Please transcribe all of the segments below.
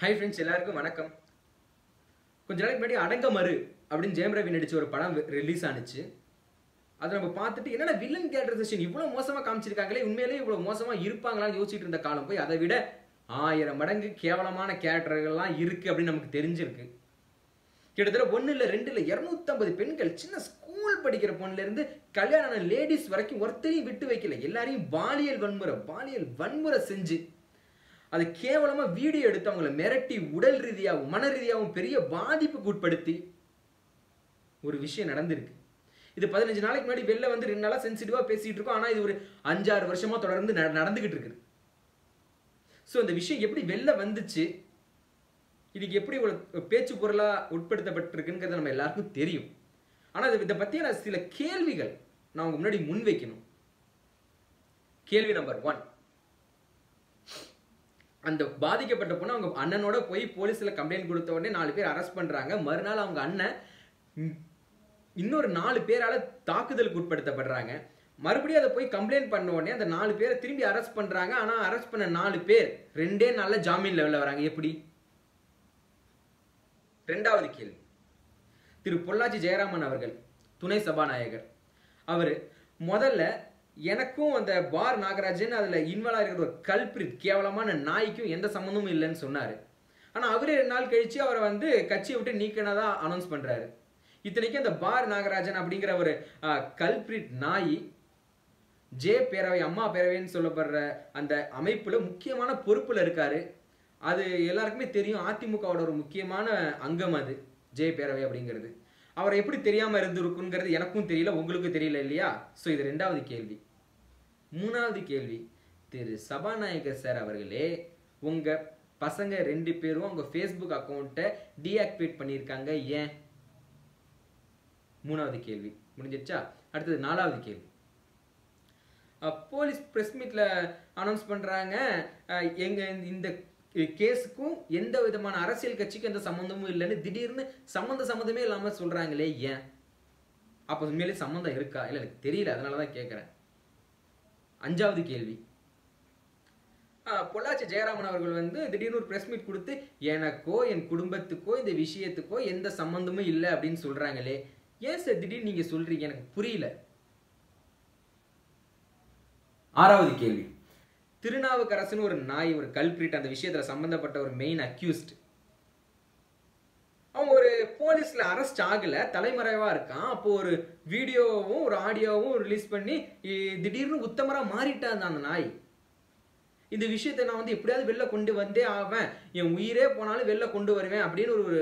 Hi friends எல்லாருக்கும் வணக்கம். கொஞ்ச நாளைக்கு முன்னாடி அடங்க மறு அப்படின்னு ஜெயம் ரவி நடிச்ச ஒரு படம் ரிலீஸ் ஆனுச்சு. அதை நம்ம பார்த்துட்டு என்னடா வில்லன் கேரக்டரைசேஷன் இவ்வளோ மோசமாக காமிச்சிருக்காங்களே உண்மையிலேயே இவ்வளோ மோசமாக இருப்பாங்களான்னு யோசிச்சுட்டு இருந்த காலம் போய் அதை விட ஆயிரம் மடங்கு கேவலமான கேரக்டர்கள்லாம் இருக்குது அப்படின்னு நமக்கு தெரிஞ்சிருக்கு. கிட்டத்தட்ட ஒன்று இல்லை ரெண்டு இல்லை இரநூத்தம்பது பெண்கள் சின்ன ஸ்கூல் படிக்கிற பொண்ணுலேருந்து கல்யாணம் லேடிஸ் வரைக்கும் ஒருத்தரையும் விட்டு வைக்கல. எல்லாரையும் பாலியல் வன்முறை பாலியல் வன்முறை செஞ்சு அது கேவலமாக வீடியோ எடுத்து அவங்கள மிரட்டி உடல் ரீதியாகவும் மன ரீதியாகவும் பெரிய பாதிப்புக்கு உட்படுத்தி ஒரு விஷயம் நடந்திருக்கு. இது பதினஞ்சு நாளைக்கு முன்னாடி வெளில வந்து ரெண்டு நாளாக சென்சிட்டிவாக பேசிகிட்டு இருக்கோம். ஆனால் இது ஒரு அஞ்சாறு வருஷமாக தொடர்ந்து நட- நடந்துகிட்டு இருக்குது. ஸோ அந்த விஷயம் எப்படி வெளில வந்துச்சு? இதுக்கு எப்படி ஒரு பேச்சு பொருளாக உட்படுத்தப்பட்டிருக்குங்கிறது நம்ம எல்லாருக்கும் தெரியும். ஆனால் இது- இதை பற்றியான சில கேள்விகள் நான் உங்க முன்னாடி முன்வைக்கணும். கேள்வி நம்பர் ஒன் அந்த பாதிக்கப்பட்ட பொண்ணு அவங்க அண்ணனோட போய் போலீஸில் கம்ப்ளைண்ட் கொடுத்த உடனே நாலு பேர் அரெஸ்ட் பண்ணுறாங்க மறுநாள் அவங்க அண்ணன் இன்னொரு நாலு பேரால் தாக்குதலுக்கு உட்படுத்தப்படுறாங்க. மறுபடியும் அதை போய் கம்ப்ளைண்ட் பண்ண உடனே அந்த நாலு பேரை திரும்பி அரெஸ்ட் பண்ணுறாங்க ஆனால் அரெஸ்ட் பண்ண நாலு பேர் ரெண்டே நாளில் ஜாமீன் லெவலில் வராங்க. எப்படி? ரெண்டாவது கேள்வி. திரு பொள்ளாச்சி ஜெயராமன் அவர்கள் துணை சபாநாயகர். அவர் முதல்ல எனக்கும் அந்த பார் நாகராஜன் அதில் இன்வால்வ் இருக்கிற ஒரு கல்பிரித் கேவலமான நாய்க்கும் எந்த சம்மந்தமும் இல்லைன்னு சொன்னார். ஆனால் அவரே ரெண்டு நாள் கழித்து அவரை வந்து கட்சியை விட்டு நீக்கினதாக அனௌன்ஸ் பண்ணுறாரு இத்தனைக்கும் அந்த பார் நாகராஜன் அப்படிங்கிற ஒரு கல்பிரிட் நாய் ஜே பேரவை அம்மா பேரவைன்னு சொல்லப்படுற அந்த அமைப்பில் முக்கியமான பொறுப்பில் இருக்கார். அது எல்லாருக்குமே தெரியும். அதிமுகவோட ஒரு முக்கியமான அங்கம் அது ஜே பேரவை அப்படிங்கிறது. அவரை எப்படி தெரியாமல் இருந்திருக்குங்கிறது எனக்கும் தெரியல உங்களுக்கும் தெரியல இல்லையா? ஸோ இது ரெண்டாவது கேள்வி. மூணாவது கேள்வி. திரு சபாநாயகர் சார் அவர்களே உங்க பசங்க ரெண்டு பேரும் உங்க ஃபேஸ்புக் அக்கௌண்ட்டை டீஆக்டிவேட் பண்ணியிருக்காங்க ஏன்? மூணாவது கேள்வி. முடிஞ்சிருச்சா அடுத்தது நாலாவது கேள்வி. போலீஸ் பிரஸ் மீட்ல அனௌன்ஸ் பண்றாங்க. எங்கள் எங்க இந்த கேஸுக்கும் எந்த விதமான அரசியல் கட்சிக்கும் எந்த சம்மந்தமும் இல்லைன்னு திடீர்னு சம்மந்த சம்மந்தமே இல்லாமல் சொல்றாங்களே ஏன்? அப்போ உண்மையிலே சம்மந்தம் இருக்கா? இல்லை எனக்கு தெரியல. அதனால தான் கேட்குறேன் அஞ்சாவது கேள்வி. பொள்ளாச்சி ஜெயராமன் அவர்கள் வந்து திடீர்னு ஒரு ப்ரெஸ் மீட் கொடுத்து எனக்கோ என் குடும்பத்துக்கோ இந்த விஷயத்துக்கோ எந்த சம்மந்தமும் இல்லை அப்படின்னு சொல்கிறாங்களே ஏன் சார் திடீர்னு நீங்கள் சொல்கிறீங்க எனக்கு புரியல. ஆறாவது கேள்வி. திருநாவுக்கரசுன்னு ஒரு நாய் ஒரு கல்பிரிட் அந்த விஷயத்தில் சம்மந்தப்பட்ட ஒரு மெயின் அக்யூஸ்ட் போலீஸ்ல அரெஸ்ட் ஆகல. தலைமறைவா இருக்கான். அப்போ ஒரு வீடியோவும் ஒரு ஆடியோவும் ரிலீஸ் பண்ணி திடீர்னு உத்தமரா மாறிட்டான் அந்த நாய். இந்த விஷயத்தை நான் வந்து எப்படியாவது வெளில கொண்டு வந்தே ஆவேன். என் உயிரே போனாலும் வெளில கொண்டு வருவேன் அப்படின்னு ஒரு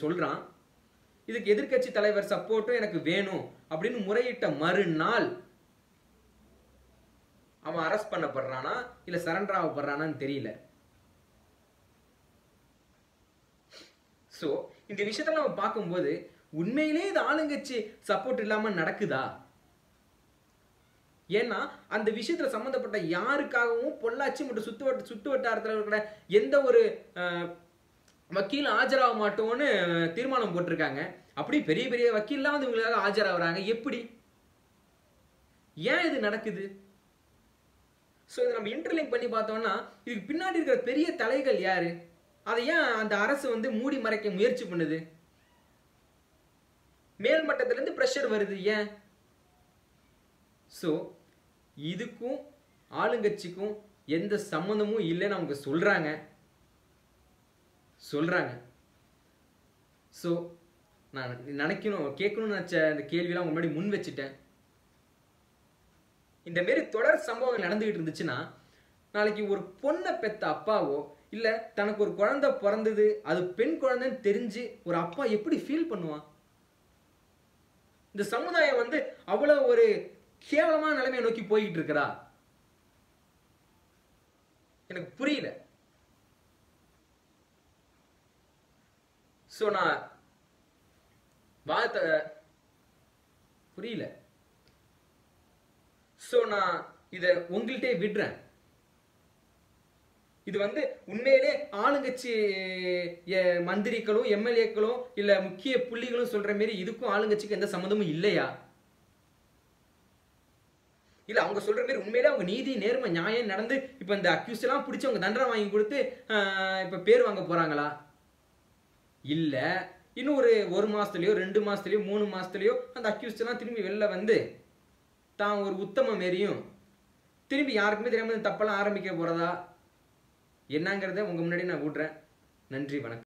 சொல்கிறான் சொல்றான். இதுக்கு எதிர்க்கட்சி தலைவர் சப்போர்ட்டும் எனக்கு வேணும் அப்படின்னு முறையிட்ட மறுநாள் அவன் அரெஸ்ட் பண்ணப்படுறானா? இல்ல சரண்டர் ஆகப்படுறானான்னு தெரியல. ஸோ இந்த விஷயத்துல நம்ம பார்க்கும்போது உண்மையிலே இது ஆளுங்கட்சி சப்போர்ட் இல்லாமல் நடக்குதா? ஏன்னா அந்த விஷயத்துல சம்மந்தப்பட்ட யாருக்காகவும் பொள்ளாச்சி மற்றும் சுத்து வட்ட சுத்து வட்டாரத்தில் இருக்கிற எந்த ஒரு வக்கீல் ஆஜராக மாட்டோம்னு தீர்மானம் போட்டிருக்காங்க. அப்படி பெரிய பெரிய வக்கீல்லாம் வந்து இவங்களுக்காக ஆஜராகிறாங்க. எப்படி? ஏன் இது நடக்குது? ஸோ இதை நம்ம இன்டர்லிங்க் பண்ணி பார்த்தோம்னா இதுக்கு பின்னாடி இருக்கிற பெரிய தலைகள் யாரு? அதை ஏன் அந்த அரசு வந்து மூடி மறைக்க முயற்சி பண்ணுது? மேல் ப்ரெஷர் வருது ஏன்? ஸோ இதுக்கும் ஆளுங்கட்சிக்கும் எந்த சம்மந்தமும் இல்லைன்னு அவங்க சொல்கிறாங்க சொல்கிறாங்க ஸோ நான் நினைக்கணும் கேட்கணும்னு நினச்ச அந்த கேள்வியெல்லாம் உங்க முன்னாடி முன் வச்சுட்டேன். இந்த மாரி தொடர் சம்பவங்கள் நடந்துக்கிட்டு இருந்துச்சுன்னா நாளைக்கு ஒரு பொண்ணை பெத்த அப்பாவோ இல்ல தனக்கு ஒரு குழந்தை பிறந்தது அது பெண் குழந்தைன்னு தெரிஞ்சு ஒரு அப்பா எப்படி ஃபீல் பண்ணுவான்? இந்த சமுதாயம் வந்து அவ்வளவு ஒரு கேவலமான நிலைமையை நோக்கி போய்கிட்டு இருக்கிறா எனக்கு புரியல. சோ நான் வார்த்தை புரியல. சோ நான் இத உங்கள்கிட்டே விடுறேன். இது வந்து உண்மையிலே ஆளுங்கட்சி மந்திரிகளும் எம்எல்ஏக்களும் இல்ல முக்கிய புள்ளிகளும் சொல்ற மாதிரி இதுக்கும் ஆளுங்கட்சிக்கு எந்த சம்மந்தமும் இல்லையா? இல்ல அவங்க சொல்ற மாதிரி உண்மையிலே அவங்க நீதி நேர்மை நியாயம் நடந்து இப்ப இந்த அக்யூஸ் எல்லாம் பிடிச்சி அவங்க தண்டனை வாங்கி கொடுத்து இப்ப பேர் வாங்க போறாங்களா? இல்ல. இன்னும் ஒரு ஒரு மாசத்துலயோ ரெண்டு மாசத்துலயோ மூணு மாசத்துலயோ அந்த அக்யூஸ்ட் எல்லாம் திரும்பி வெளில வந்து தான் ஒரு உத்தம மாரியும் திரும்பி யாருக்குமே தெரியாம தப்பெல்லாம் ஆரம்பிக்க போறதா? என்னங்கிறத உங்க முன்னாடி நான் விடுறேன் நன்றி வணக்கம்.